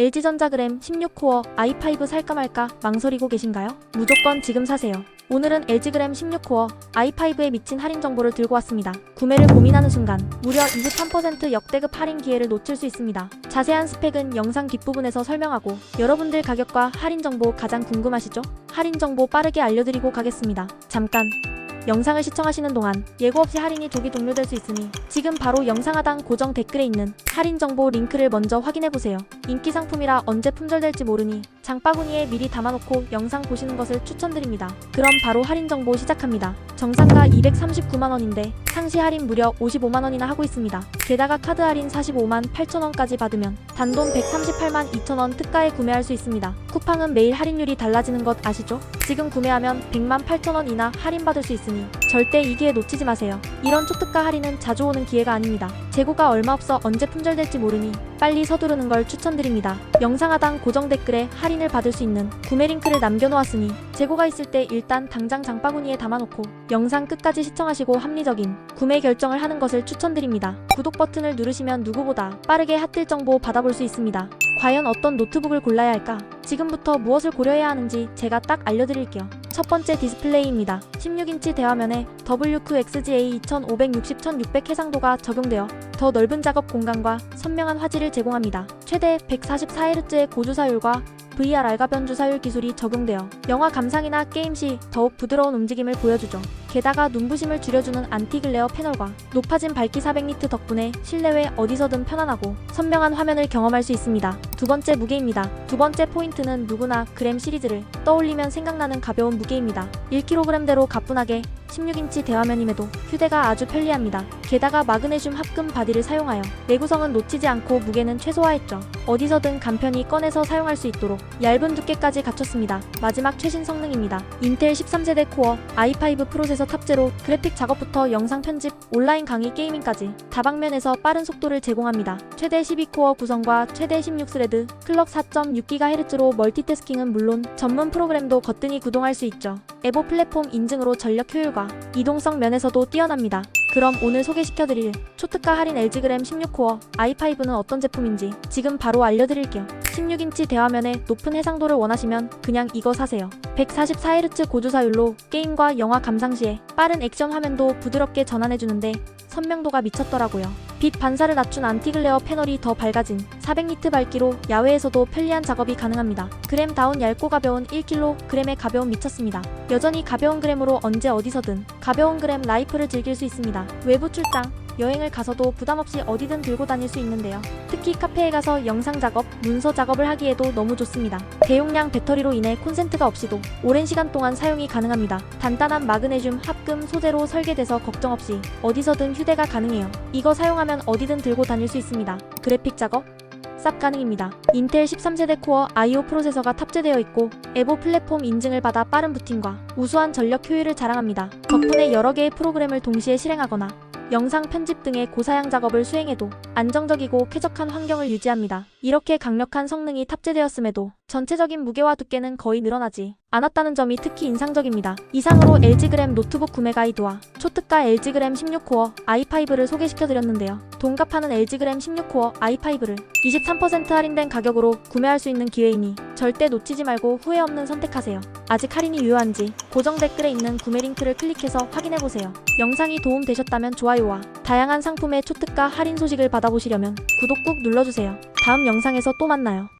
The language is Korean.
LG전자그램 16코어 i5 살까 말까 망설이고 계신가요? 무조건 지금 사세요. 오늘은 LG그램 16코어 i5에 미친 할인 정보를 들고 왔습니다. 구매를 고민하는 순간 무려 23% 역대급 할인 기회를 놓칠 수 있습니다. 자세한 스펙은 영상 뒷부분에서 설명하고 여러분들 가격과 할인 정보 가장 궁금하시죠? 할인 정보 빠르게 알려드리고 가겠습니다. 잠깐 영상을 시청하시는 동안 예고 없이 할인이 조기 종료될 수 있으니 지금 바로 영상 하단 고정 댓글에 있는 할인 정보 링크를 먼저 확인해 보세요. 인기 상품이라 언제 품절될지 모르니 장바구니에 미리 담아놓고 영상 보시는 것을 추천드립니다. 그럼 바로 할인 정보 시작합니다. 정상가 239만 원인데 상시 할인 무려 55만 원이나 하고 있습니다. 게다가 카드 할인 45만 8천 원까지 받으면 단돈 138만 2천 원 특가에 구매할 수 있습니다. 쿠팡은 매일 할인율이 달라지는 것 아시죠? 지금 구매하면 100만 8천 원 이나 할인받을 수 있으니 절대 이 기회 놓치지 마세요. 이런 초특가 할인은 자주 오는 기회가 아닙니다. 재고가 얼마 없어 언제 품절될지 모르니 빨리 서두르는 걸 추천드립니다. 영상 하단 고정 댓글에 할인을 받을 수 있는 구매 링크를 남겨놓았으니 재고가 있을 때 일단 당장 장바구니에 담아놓고 영상 끝까지 시청하시고 합리적인 구매 결정을 하는 것을 추천드립니다. 구독 버튼을 누르시면 누구보다 빠르게 핫딜 정보 받아볼 수 있습니다. 과연 어떤 노트북을 골라야 할까? 지금부터 무엇을 고려해야 하는지 제가 딱 알려드릴게요. 첫 번째 디스플레이입니다. 16인치 대화면에 WQXGA 2560-1600 해상도가 적용되어 더 넓은 작업 공간과 선명한 화질을 제공합니다. 최대 144Hz의 고주사율과 VR 알가 변 주사율 기술이 적용되어 영화 감상이나 게임 시 더욱 부드러운 움직임을 보여주죠. 게다가 눈부심을 줄여주는 안티글레어 패널과 높아진 밝기 400니트 덕분에 실내외 어디서든 편안하고 선명한 화면을 경험할 수 있습니다. 두 번째 무게입니다. 두 번째 포인트는 누구나 그램 시리즈를 떠올리면 생각나는 가벼운 무게입니다. 1kg대로 가뿐하게 16인치 대화면임에도 휴대가 아주 편리합니다. 게다가 마그네슘 합금 바디를 사용하여 내구성은 놓치지 않고 무게는 최소화했죠. 어디서든 간편히 꺼내서 사용할 수 있도록 얇은 두께까지 갖췄습니다. 마지막 최신 성능입니다. 인텔 13세대 코어 i5 프로세서 탑재로 그래픽 작업부터 영상 편집, 온라인 강의 게이밍까지 다방면에서 빠른 속도를 제공합니다. 최대 12코어 구성과 최대 16스레드, 클럭 4.6GHz로 멀티태스킹은 물론 전문 프로그램도 거뜬히 구동할 수 있죠. 에보 플랫폼 인증으로 전력 효율과 이동성 면에서도 뛰어납니다. 그럼 오늘 소개시켜드릴 초특가 할인 LG그램 16코어 i5는 어떤 제품인지 지금 바로 알려드릴게요. 16인치 대화면에 높은 해상도를 원하시면 그냥 이거 사세요. 144Hz 고주사율로 게임과 영화 감상 시에 빠른 액션 화면도 부드럽게 전환해주는데 선명도가 미쳤더라고요. 빛 반사를 낮춘 안티글레어 패널이 더 밝아진 400니트 밝기로 야외에서도 편리한 작업이 가능합니다. 그램 다운 얇고 가벼운 1kg의 가벼움 미쳤습니다. 여전히 가벼운 그램으로 언제 어디서든 가벼운 그램 라이프를 즐길 수 있습니다. 외부 출장, 여행을 가서도 부담 없이 어디든 들고 다닐 수 있는데요. 특히 카페에 가서 영상 작업, 문서 작업을 하기에도 너무 좋습니다. 대용량 배터리로 인해 콘센트가 없이도 오랜 시간 동안 사용이 가능합니다. 단단한 마그네슘 합금 소재로 설계돼서 걱정 없이 어디서든 휴대가 가능해요. 이거 사용하면 어디든 들고 다닐 수 있습니다. 그래픽 작업, 쌉 가능입니다. 인텔 13세대 코어 i5 프로세서가 탑재되어 있고 에보 플랫폼 인증을 받아 빠른 부팅과 우수한 전력 효율을 자랑합니다. 덕분에 여러 개의 프로그램을 동시에 실행하거나 영상 편집 등의 고사양 작업을 수행해도 안정적이고 쾌적한 환경을 유지합니다. 이렇게 강력한 성능이 탑재되었음에도 전체적인 무게와 두께는 거의 늘어나지 않았다는 점이 특히 인상적입니다. 이상으로 LG그램 노트북 구매 가이드와 초특가 LG그램 16코어 i5를 소개시켜드렸는데요. 동갑하는 LG그램 16코어 i5를 23% 할인된 가격으로 구매할 수 있는 기회이니 절대 놓치지 말고 후회 없는 선택하세요. 아직 할인이 유효한지 고정 댓글에 있는 구매 링크를 클릭해서 확인해보세요. 영상이 도움되셨다면 좋아요와 다양한 상품의 초특가 할인 소식을 받아보시려면 구독 꾹 눌러주세요. 다음 영상에서 또 만나요.